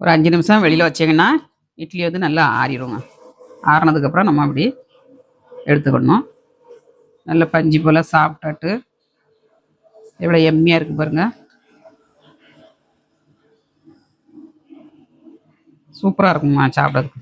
ஒரு அஞ்சு நிமிஷம் வெளியில் வச்சிங்கன்னா இட்லி வந்து நல்லா ஆறிடுங்க. ஆறினதுக்கப்புறம் நம்ம அப்படி எடுத்துக்கணும். நல்ல பஞ்சு போல் சாப்பிட்டாட்டு எவ்வளோ எம்மியாக இருக்குது பாருங்கள் சூப்பராக இருக்குங்கம்மா சாப்பிட்றதுக்கு.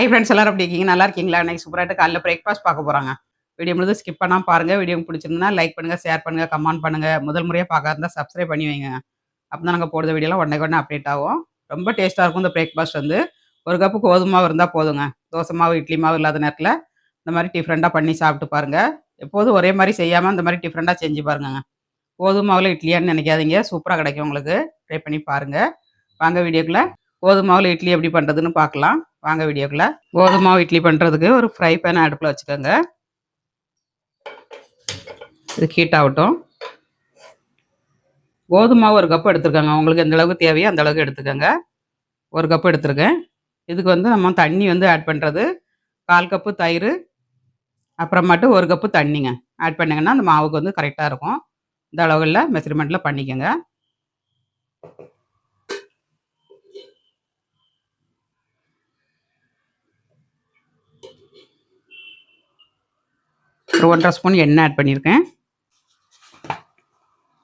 ஹை ஃப்ரெண்ட்ஸ் எல்லாரும் எப்படி இருக்கீங்க? நல்லா இருக்கீங்களா? இன்னைக்கு சூப்பராகிட்டு காலைல பிரேக்ஃபாஸ்ட் பார்க்க போகிறாங்க வீடியோ முழுது ஸ்கிப் பண்ணால் பாருங்கள் வீடியோ பிடிச்சிருந்தா லைக் பண்ணுங்கள் ஷேர் பண்ணுங்கள் கமெண்ட் பண்ணுங்கள் முதல் முறையாக பார்க்க இருந்தால் சப்ஸ்கிரைப் பண்ணி வைங்க. அப்போ தான் நாங்கள் போடுற வீடியோலாம் உடனே உடனே அப்டேட் ஆகும். ரொம்ப டேஸ்ட்டாக இருக்கும் இந்த பிரேக்ஃபாஸ்ட் வந்து. ஒரு கப்பு கோதுமை மாவு இருந்தால் போதுங்க. தோசை மாவு இட்லி மாவு இல்லாத நேரத்தில் இந்த மாதிரி டிஃப்ரெண்ட்டாக பண்ணி சாப்பிட்டு பாருங்கள் எப்போதும் ஒரே மாதிரி செய்யாமல் இந்த மாதிரி டிஃப்ரெண்ட்டாக செஞ்சு பாருங்கங்க. கோதுமை மாவில் இட்லியான்னு நினைக்காதீங்க. சூப்பராக கிடைக்கும் உங்களுக்கு. ட்ரை பண்ணி பாருங்கள் வாங்க வீடியோக்குள்ளே கோதுமை மாவில் இட்லி எப்படி பண்ணுறதுன்னு பார்க்கலாம் வாங்க வீடியோக்குள்ளே. கோதுமை மாவு இட்லி பண்ணுறதுக்கு ஒரு ஃப்ரை பேன் அடுப்பில் வச்சுக்கோங்க. இது ஹீட் ஆகட்டும். கோதுமை மாவு ஒரு கப் எடுத்துருக்கோங்க. உங்களுக்கு எந்த அளவுக்கு தேவையோ அந்த அளவுக்கு எடுத்துக்கோங்க. ஒரு கப் எடுத்துருக்கேன். இதுக்கு வந்து நம்ம தண்ணி வந்து ஆட் பண்ணுறது கால் கப்பு தயிர் அப்புறமாட்டு ஒரு கப்பு தண்ணிங்க. ஆட் பண்ணிங்கன்னா அந்த மாவுக்கு வந்து கரெக்டாக இருக்கும். இந்த அளவில் மெஷர்மெண்ட்டில் பண்ணிக்கோங்க. ஒரு ஒன்றரை ஸ்பூன் எண்ணெய் ஆட் பண்ணியிருக்கேன்.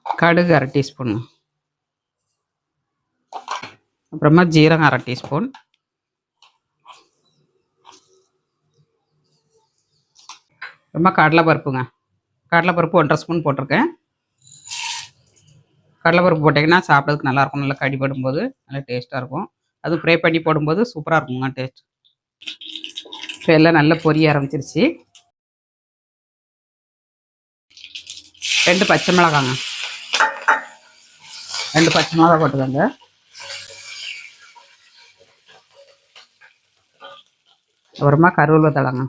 கடுகு அரை டீஸ்பூன். அப்புறமா ஜீரகம் அரை டீஸ்பூன். அப்புறமா கடலைப்பருப்புங்க. கடலைப்பருப்பு ஒன்றரை ஸ்பூன் போட்டிருக்கேன். கடலைப்பருப்பு போட்டிங்கன்னா சாப்பிட்றதுக்கு நல்லாயிருக்கும் நல்லா கடி போது நல்லா டேஸ்ட்டாக இருக்கும். அது ஃப்ரை பண்ணி போடும்போது சூப்பராக இருக்குங்க டேஸ்ட் இப்போ எல்லாம் நல்லா பொரிய ஆரம்பிச்சிருச்சு. ரெண்டு பச்சை மிளகாங்க. ரெண்டு பச்சை மிளகா போட்டுக்கோங்க. அப்புறமா கருவேப்பிலை தழைங்க.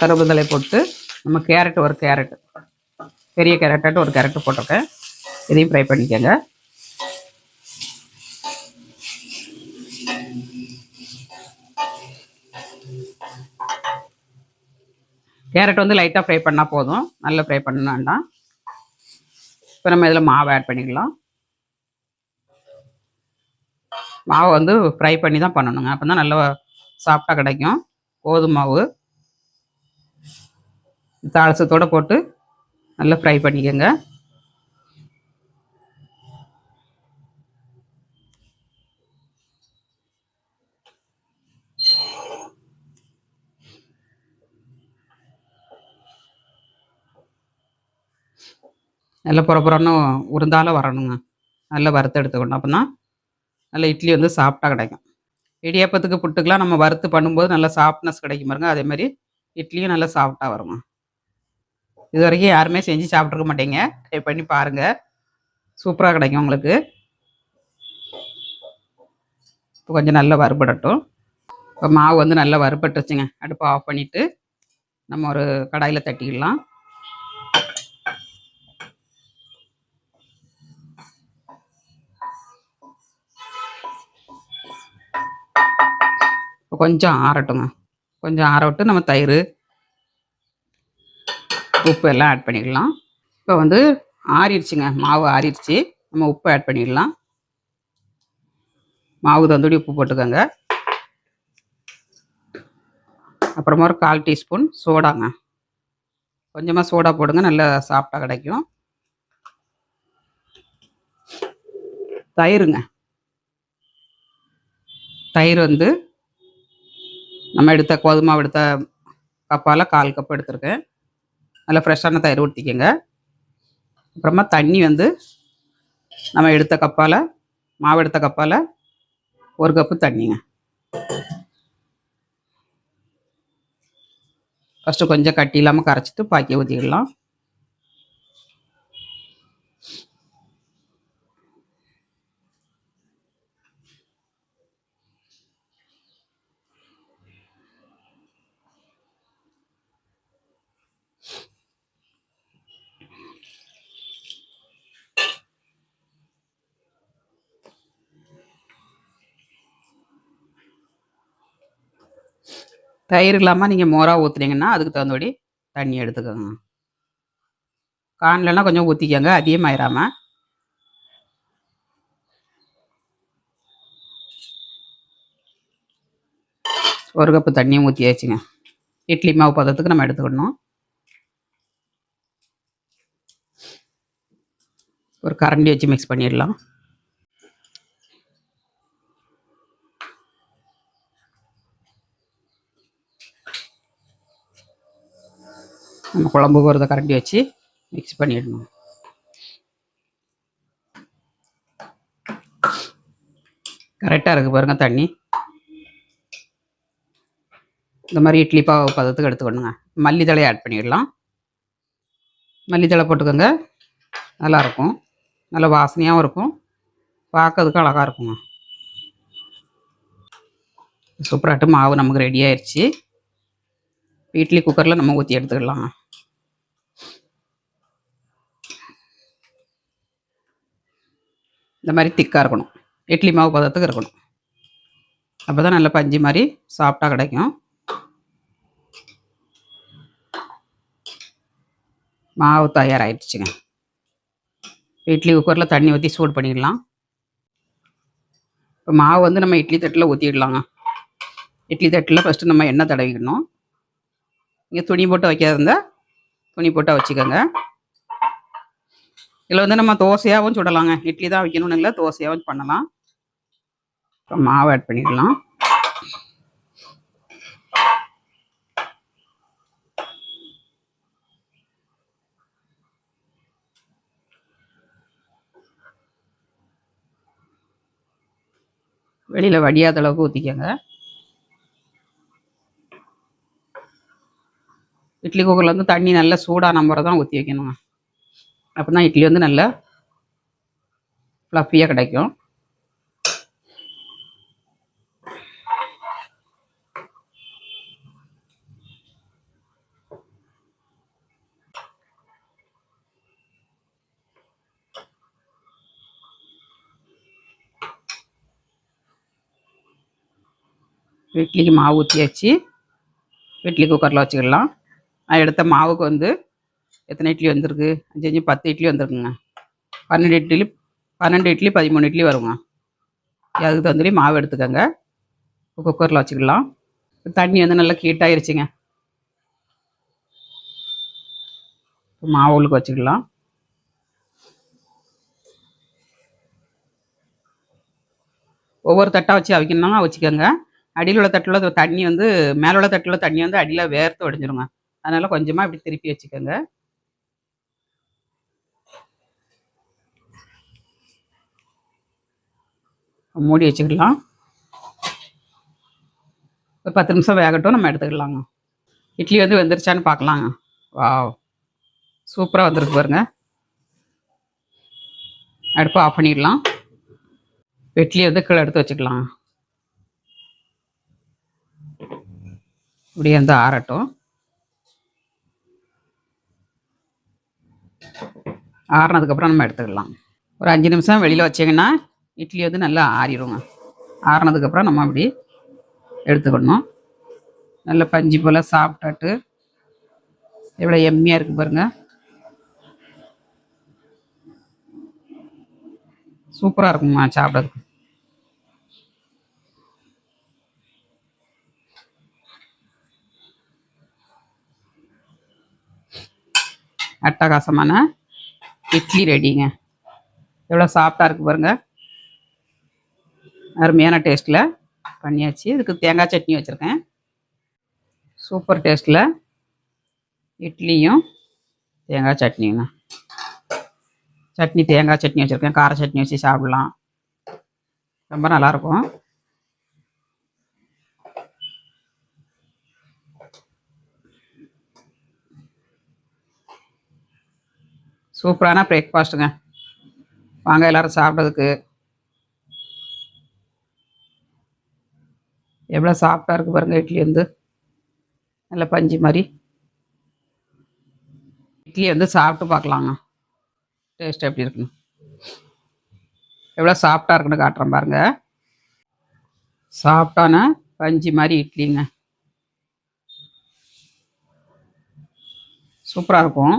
கருவேப்பிலை தழையை போட்டு நம்ம கேரட் ஒரு கேரட் பெரிய கேரட்டாட்டு ஒரு கேரட் போட்டிருக்கேன். இதையும் ஃப்ரை பண்ணிக்கோங்க. கேரட் வந்து லைட்டாக ஃப்ரை பண்ணால் போதும். நல்லா ஃப்ரை பண்ண வேண்டாம். இப்போ நம்ம இதில் மாவு ஆட் பண்ணிக்கலாம். மாவை வந்து ஃப்ரை பண்ணி தான் பண்ணணுங்க. அப்போ தான் நல்லா சாஃப்டாக கிடைக்கும். கோதுமை மாவு. தாளசத்தோடு போட்டு நல்லா ஃப்ரை பண்ணிக்கோங்க. நல்லா புறப்புறன்னு உருந்தாலும் வரணுங்க. நல்லா வறுத்து எடுத்துக்கணும். அப்போ தான் நல்லா இட்லி வந்து சாஃப்டாக கிடைக்கும். இடியாப்பத்துக்கு புட்டுக்கெலாம் நம்ம வறுத்து பண்ணும்போது நல்லா சாஃப்ட்னஸ் கிடைக்கும் பாருங்க. அதேமாதிரி இட்லியும் நல்லா சாஃப்டாக வருங்க. இது வரைக்கும் யாருமே செஞ்சு சாப்பிட்ருக்க மாட்டேங்க. ட்ரை பண்ணி பாருங்கள் சூப்பராக கிடைக்கும் உங்களுக்கு. இப்போ கொஞ்சம் நல்லா வறுபடட்டும். இப்போ மாவு வந்து நல்லா வறுபட்டுச்சுங்க அடுப்பை ஆஃப் பண்ணிவிட்டு நம்ம ஒரு கடாயில் தட்டிக்கலாம் கொஞ்சம் ஆறட்டுங்க கொஞ்சம் ஆற விட்டு நம்ம தயிர் உப்பு எல்லாம் ஆட் பண்ணிக்கலாம். இப்போ வந்து ஆறிடுச்சுங்க. மாவு ஆறிடுச்சு. நம்ம உப்பு ஆட் பண்ணிடலாம். மாவு தந்தூடி உப்பு போட்டுக்கோங்க. அப்புறமா ஒரு கால் டீஸ்பூன் சோடாங்க. கொஞ்சமாக சோடா போடுங்க நல்லா சாப்பிட்டா கிடைக்கும். தயிருங்க. தயிர் வந்து நம்ம எடுத்த கோதுமை எடுத்த கப்பால் கால் கப் எடுத்திருக்கேன். நல்லா ஃப்ரெஷ்ஷான தயிர் ஊற்றிக்கோங்க அப்புறமா தண்ணி வந்து நம்ம எடுத்த கப்பால் மாவு எடுத்த கப்பால் ஒரு கப்பு தண்ணிங்க. ஃபஸ்ட்டு கொஞ்சம் கட்டி இல்லாமல் கரைச்சிட்டு பாக்கி ஊற்றிடலாம் தயிர் இல்லாமல் நீங்கள் மோராக ஊற்றுனீங்கன்னா அதுக்கு தகுந்தபடி தண்ணி எடுத்துக்கோங்க. கான்லலாம் கொஞ்சம் ஊற்றிக்கோங்க அதிகமாயிராம ஒரு கப்பு தண்ணியும் ஊற்றியாச்சுங்க இட்லி மாவு பதத்துக்கு நம்ம எடுத்துக்கணும். ஒரு கரண்டி வச்சு மிக்ஸ் பண்ணிடலாம். நம்ம குழம்புக்கு ஒரு கரண்டி வச்சு மிக்ஸ் பண்ணிடணும். கரெக்டாக இருக்குது பாருங்கள் தண்ணி. இந்த மாதிரி இட்லி பாவு பதத்துக்கு எடுத்துக்கணுங்க. மல்லித்தலையை ஆட் பண்ணிடலாம். மல்லித்தலை போட்டுக்கோங்க. நல்லாயிருக்கும் நல்ல வாசனையாகவும் இருக்கும். பார்க்கறதுக்கு அழகாக இருக்குங்க. சூப்பராட்டு மாவு நமக்கு ரெடி ஆயிடுச்சு இட்லி குக்கரில் நம்ம ஊற்றி எடுத்துக்கலாம். இந்த மாதிரி திக்காக இருக்கணும். இட்லி மாவு பதத்துக்கு இருக்கணும். அப்போ தான் நல்ல பஞ்சு மாதிரி சாப்பிட்டா கிடைக்கும். மாவு தயாராகிடுச்சுங்க இட்லி குக்கரில் தண்ணி ஊற்றி சூடு பண்ணிடலாம். இப்போ மாவு வந்து நம்ம இட்லி தட்டில் ஊற்றிடலாங்க இட்லி தட்டில் ஃபஸ்ட்டு நம்ம எண்ணெய் தடவிக்கணும். இங்கே துணி போட்டு வைக்காத இருந்தால் துணி போட்டால் வச்சுக்கோங்க. இதில் வந்து நம்ம தோசையாகவும் சுடலாங்க. இட்லி தான் வைக்கணும்னு இல்லை தோசையாகவும் பண்ணலாம். இப்போ மாவு ஆட் பண்ணிடலாம். வெளியில் வடியாத அளவுக்கு ஊற்றிக்கோங்க இட்லி குக்கரில் வந்து தண்ணி நல்லா சூடான முறை தான் ஊற்றி வைக்கணுங்க. அப்போ தான் இட்லி வந்து நல்லா ஃப்ளஃபியாக கிடைக்கும். இட்லிக்கு மாவு ஊற்றியாச்சு இட்லி குக்கரில் வச்சுக்கலாம். நான் எடுத்த மாவுக்கு வந்து எத்தனை இட்லி வந்திருக்கு? அஞ்சு அஞ்சு பத்து இட்லி வந்திருக்குங்க. பன்னெண்டு இட்லி பன்னெண்டு இட்லி பதிமூணு இட்லி வருங்க. அதுக்கு தகுந்தபடி மாவு எடுத்துக்கோங்க. குக்கரில் வச்சுக்கலாம். தண்ணி வந்து நல்லா ஹீட்டாயிருச்சுங்க மாவு உள்ளுக்கு வச்சுக்கலாம். ஒவ்வொரு தட்டாக வச்சு அவிக்கணும்னா வச்சுக்கோங்க. அடியில் உள்ள தட்டில் தண்ணி வந்து மேலே உள்ள தட்டில் தண்ணி வந்து அடியில் வேர்த்து வடிஞ்சிருங்க. அதனால் கொஞ்சமாக இப்படி திருப்பி வச்சுக்கோங்க. மூடி வச்சுக்கலாம் ஒரு பத்து நிமிஷம் வேகட்டும் நம்ம எடுத்துக்கலாங்க இட்லி வந்து வெந்துருச்சான்னு பார்க்கலாங்க. வா சூப்பராக வந்துருக்கு பாருங்க. அடுப்பு ஆஃப் பண்ணிடலாம். இட்லி வந்து கீழே எடுத்து வச்சுக்கலாம் இப்படியே வந்து ஆறட்டும். ஆறினதுக்கப்புறம் நம்ம எடுத்துக்கலாம். ஒரு அஞ்சு நிமிஷம் வெளியில் வச்சிங்கன்னா இட்லி வந்து நல்லா ஆறிடுங்க. ஆறினதுக்கப்புறம் நம்ம அப்படி எடுத்துக்கணும். நல்ல பஞ்சு போல் சாப்பிட்டாட்டு எவ்வளோ எம்மியாக இருக்குது பாருங்கள் சூப்பராக இருக்குங்கம்மா சாப்பிட்றதுக்கு. அட்டகாசமான இட்லி ரெடிங்க. எவ்வளோ சாஃப்டாக இருக்குது பாருங்கள் அருமையான டேஸ்ட்டில் பண்ணியாச்சு. இதுக்கு தேங்காய் சட்னி வச்சுருக்கேன். சூப்பர் டேஸ்ட்டில் இட்லியும் தேங்காய் சட்னிங்க சட்னி தேங்காய் சட்னி வச்சுருக்கேன். கார சட்னி வச்சு சாப்பிட்லாம். ரொம்ப நல்லாயிருக்கும் சூப்பரான பிரேக்ஃபாஸ்ட்டுங்க வாங்க எல்லாரும் சாப்பிட்றதுக்கு எவ்வளோ சாஃப்டாக இருக்குது பாருங்கள் இட்லிலேருந்து நல்ல பஞ்சு மாதிரி. இட்லி வந்து சாப்பிட்டு பார்க்கலாங்க. டேஸ்ட் எப்படி இருக்குன்னு. எவ்வளோ சாஃப்டாக இருக்குன்னு காட்டுறேன் பாருங்கள் சாஃப்டான பஞ்சு மாதிரி இட்லிங்க. சூப்பராக இருக்கும்.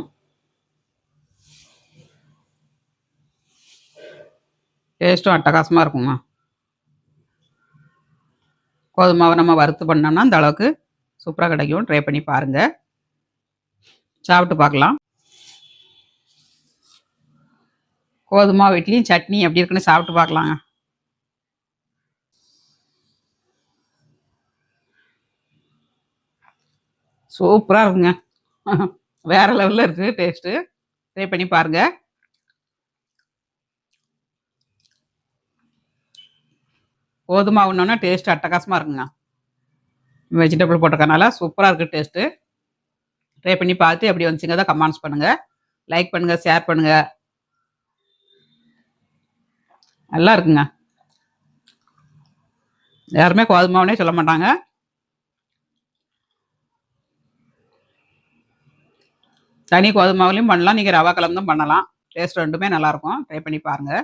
டேஸ்ட்டும் அட்டகாசமாக இருக்குங்க கோதுமாவை நம்ம வறுத்து பண்ணோம்னா அந்த அளவுக்கு சூப்பராக கிடைக்கும் ட்ரை பண்ணி பாருங்கள் சாப்பிட்டு பார்க்கலாம். கோதுமா இட்லியும் சட்னி எப்படி இருக்குன்னு சாப்பிட்டு பார்க்கலாங்க. சூப்பராக இருக்குங்க. வேறு லெவலில் இருக்குது டேஸ்ட்டு ட்ரை பண்ணி பாருங்கள் கோதுமா உண்ணோன்னா டேஸ்ட் அட்டகாசமாக இருக்குங்க. வெஜிடபிள் போட்டிருக்கனால சூப்பராக இருக்குது டேஸ்ட்டு ட்ரை பண்ணி பார்த்து எப்படி வந்துச்சுங்க தான் கமெண்ட்ஸ் பண்ணுங்கள் லைக் பண்ணுங்கள் ஷேர் பண்ணுங்கள் நல்லா இருக்குங்க. யாருமே கோதுமாவனே சொல்ல மாட்டாங்க. தனி கோதுமாவிலையும் பண்ணலாம் நீங்கள் ரவா கலந்தும் பண்ணலாம். டேஸ்ட் ரெண்டுமே நல்லாயிருக்கும் ட்ரை பண்ணி பாருங்கள்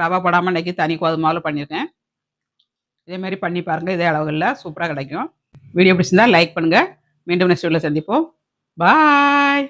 ரவா போடாமல் இன்றைக்கி தனி கோதுமாவில் பண்ணியிருக்கேன் இதேமாரி பண்ணி பாருங்கள் இதே அளவுகளில் சூப்பராக கிடைக்கும். வீடியோ பிடிச்சிருந்தால் லைக் பண்ணுங்கள் மீண்டும் நெக்ஸ்ட் வீடியோவில் சந்திப்போம். பாய்